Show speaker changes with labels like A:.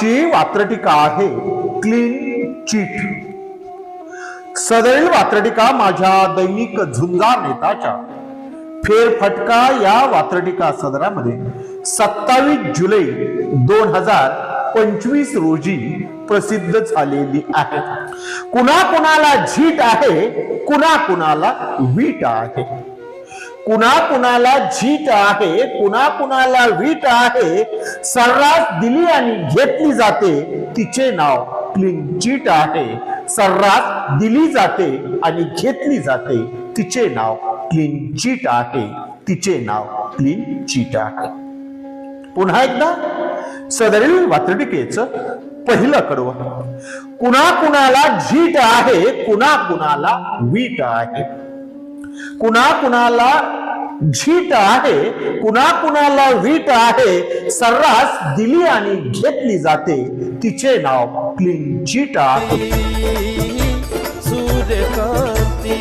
A: आजची वात्रटिका आहे clean chit. सदैव वात्रटिका माझ्या दैनिक झुंजा नेताच्या. फेरफटका या वात्रटिका सदरामध्ये सत्तावीस जुलै दोन हजार पंचवीस रोजी प्रसिद्ध झालेली आहे. कुणा कुणाला झीट आहे कुणा कुणाला वीट आहे. कुणा कुणाला झीट आहे कुणा कुणाला वीट आहे सर्रास दिली आणि घेतली जाते तिचे नाव क्लीन चीट आहे. सर्रास दिली जाते आणि घेतली जाते तिचे नाव क्लीन चीट आहे. तिचे नाव क्लीन चीट आहे. पुन्हा एकदा सदरील वात्रटिकेचं पहिलं कडवं. कुणा कुणाला झीट आहे कुणा कुणाला वीट आहे. कुणा कुणाला झीट आहे कुणा कुणाला वीट आहे सर्रास दिली आणि घेतली जाते. तिचे नाव क्लीन चीट आहे.